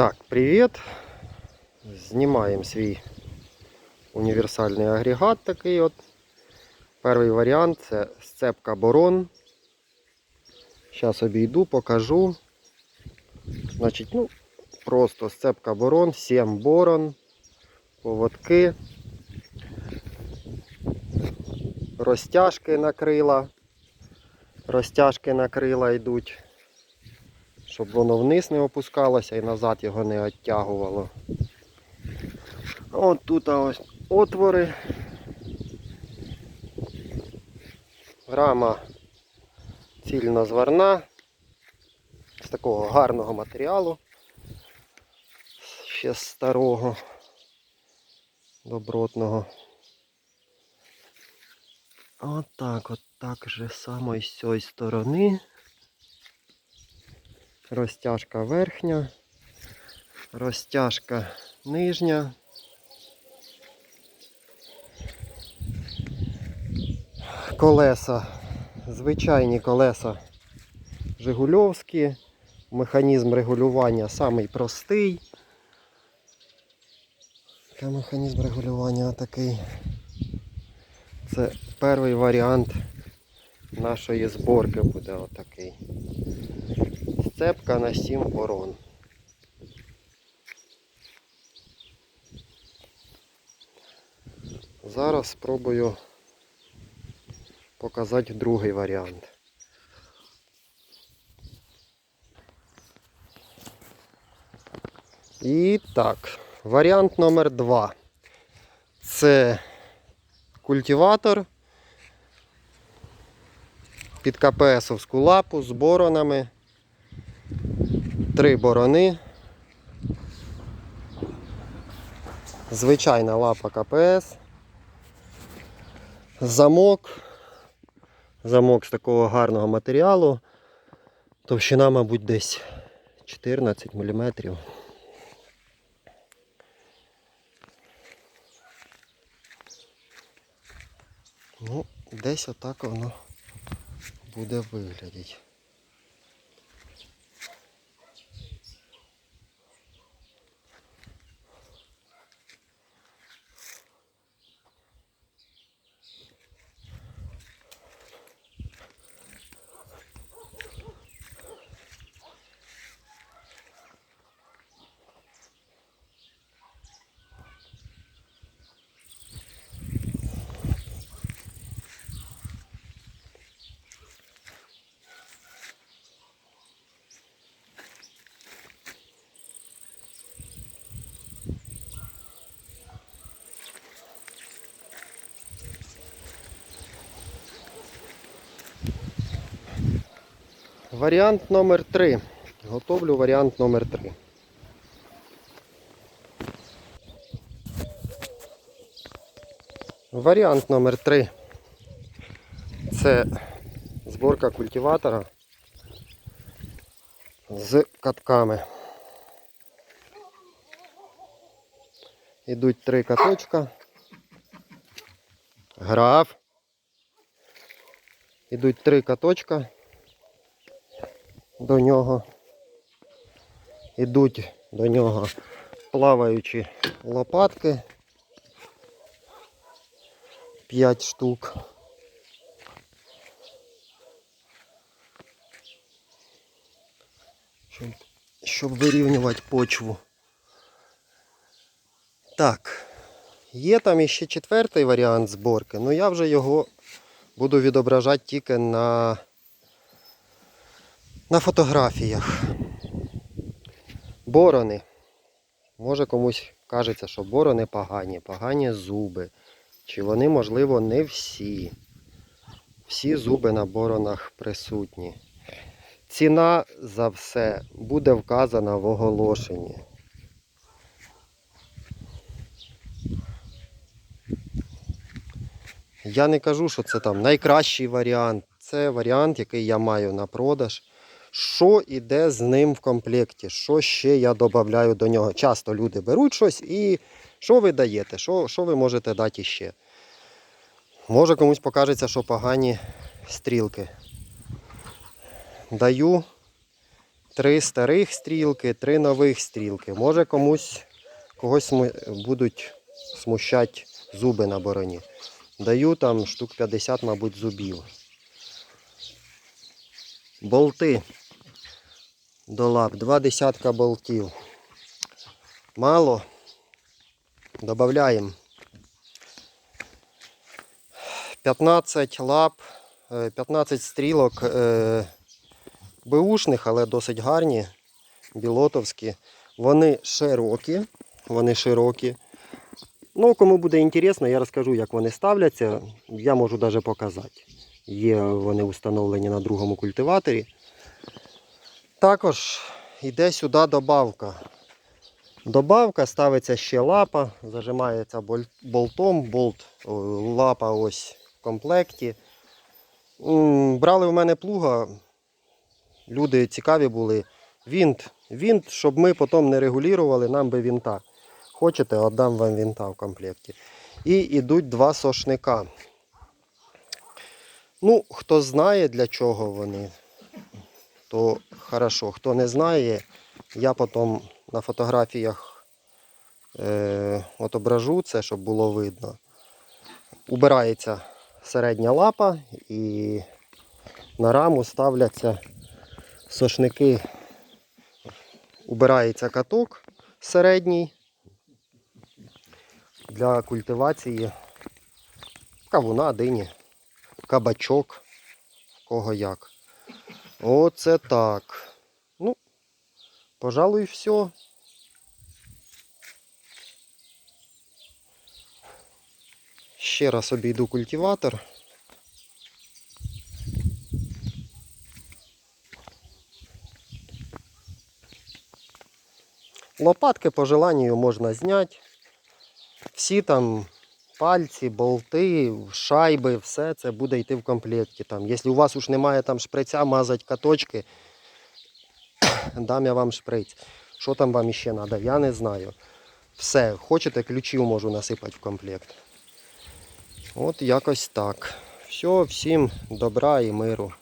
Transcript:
Так, привіт. Знімаємо свій універсальний агрегат такий от. Перший варіант це сцепка борон. Зараз обійду, покажу. Значить, ну, просто сцепка борон, 7 борон, поводки, розтяжки на крила. Розтяжки на крила йдуть щоб воно вниз не опускалося і назад його не оттягувало. От тут ось отвори. Рама цільнозварна, з такого гарного матеріалу, ще старого, добротного. Отак, от так же само з цієї сторони. Розтяжка верхня, розтяжка нижня. Колеса, звичайні колеса Жигульовські. Механізм регулювання самий простий. Механізм регулювання такий. Це перший варіант нашої зборки буде отакий. Сцепка на 7 борон. Зараз спробую показати другий варіант. І так, варіант номер 2 Це культиватор під КПСовську лапу з боронами. Три борони. Звичайна лапа КПС. Замок. Замок з такого гарного матеріалу. Товщина, мабуть, десь 14 мм. Ну, десь отак воно буде виглядати. Варіант номер 3. Готовлю варіант номер 3. Варіант номер 3. Це зборка культиватора з катками. Ідуть три каточка. Граф. Ідуть три каточка до нього. Ідуть до нього плаваючі лопатки. 5 штук. Щоб, вирівнювати почву. Так, є там іще четвертий варіант зборки, але я вже його буду відображати тільки на на фотографіях. Борони. Може комусь кажеться, що борони погані, погані зуби. Чи вони, можливо, не всі. Всі зуби на боронах присутні. Ціна за все буде вказана в оголошенні. Я не кажу, що це там найкращий варіант. Це варіант, який я маю на продаж. Що йде з ним в комплекті? Що ще я додаю до нього? Часто люди беруть щось і що ви даєте? Що, що ви можете дати ще? Може комусь покажеться, що погані стрілки. Даю три старих стрілки, три нових стрілки. Може комусь когось будуть смущати зуби на бороні. Даю там штук 50, мабуть, зубів. Болти до лап. Два десятка болтів. Мало. Добавляємо. 15 лап, е, 15 стрілок е, беушних, але досить гарні, білотовські. Вони широкі. Вони широкі. Ну, кому буде інтересно, я розкажу, як вони ставляться. Я можу навіть показати. Є вони встановлені на другому культиваторі. Також йде сюди добавка. Добавка ставиться ще лапа, зажимається болтом, болт, лапа ось в комплекті. Брали в мене плуга, люди цікаві були. Вінт, вінт, щоб ми потім не регулювали, нам би вінта. Хочете, віддам вам вінта в комплекті. І йдуть два сошника. Ну, хто знає для чого вони, то хорошо. Хто не знає, я потім на фотографіях е, отображу це, щоб було видно. Убирається середня лапа і на раму ставляться сошники. Убирається каток середній для культивації кавуна, дині, кабачок, кого як. Оце так. Ну, пожалуй, все. Ще раз обійду культиватор. Лопатки по желанню можна зняти. Всі там пальці, болти, шайби, все це буде йти в комплекті. Там, якщо у вас уж немає там шприця, мазати каточки, дам я вам шприць. Що там вам ще треба, я не знаю. Все, хочете, ключів можу насипати в комплект. От якось так. Все, всім добра і миру.